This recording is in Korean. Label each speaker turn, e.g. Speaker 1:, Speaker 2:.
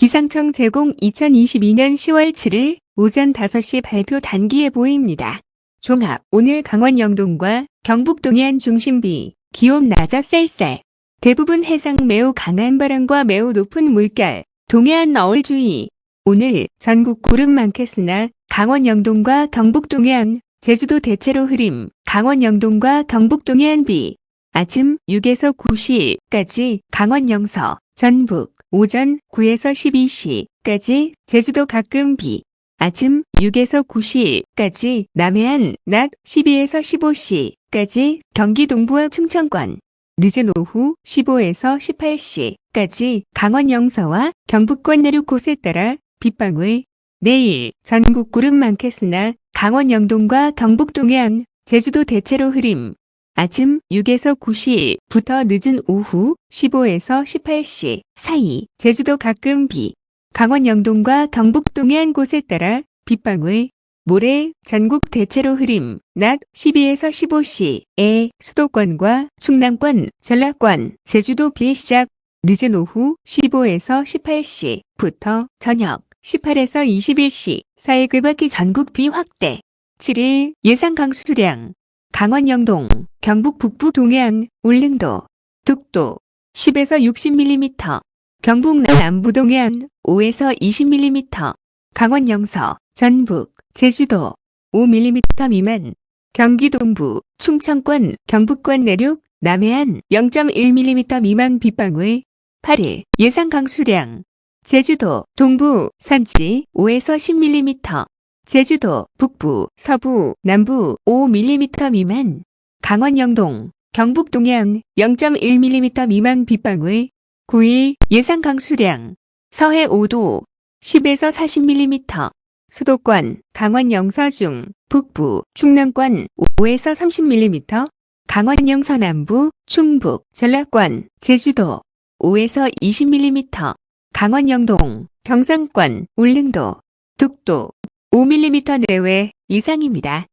Speaker 1: 기상청 제공 2022년 10월 7일 오전 5시 발표 단기 예보입니다. 종합 오늘 강원 영동과 경북 동해안 중심비 기온 낮아 쌀쌀. 대부분 해상 매우 강한 바람과 매우 높은 물결 동해안 어울주의. 오늘 전국 구름 많겠으나 강원 영동과 경북 동해안 제주도 대체로 흐림 강원 영동과 경북 동해안 비. 아침 6에서 9시까지 강원 영서 전북 오전 9에서 12시까지 제주도 가끔 비 아침 6에서 9시까지 남해안 낮 12에서 15시까지 경기 동부와 충청권 늦은 오후 15에서 18시까지 강원 영서와 경북권 내륙 곳에 따라 빗방울 내일 전국 구름 많겠으나 강원 영동과 경북 동해안 제주도 대체로 흐림 아침 6에서 9시부터 늦은 오후 15에서 18시 사이 제주도 가끔 비 강원 영동과 경북 동해안 곳에 따라 빗방울 모레 전국 대체로 흐림 낮 12에서 15시에 수도권과 충남권, 전라권, 제주도 비 시작 늦은 오후 15에서 18시부터 저녁 18에서 21시 사이 그 밖의 전국 비 확대. 7일 예상 강수량 강원 영동, 경북 북부 동해안, 울릉도, 독도 10에서 60mm, 경북 남부 동해안 5에서 20mm, 강원 영서, 전북, 제주도 5mm 미만, 경기 동부, 충청권, 경북권 내륙, 남해안 0.1mm 미만 빗방울 8일 예상 강수량 제주도 동부 산지 5에서 10mm 제주도 북부 서부 남부 5mm 미만 강원 영동 경북 동해안 0.1mm 미만 빗방울 9일 예상 강수량 서해 5도 10에서 40mm 수도권 강원 영서 중 북부 충남권 5에서 30mm 강원 영서 남부 충북 전라권 제주도 5에서 20mm 강원 영동 경상권 울릉도 독도 5mm 내외 이상입니다.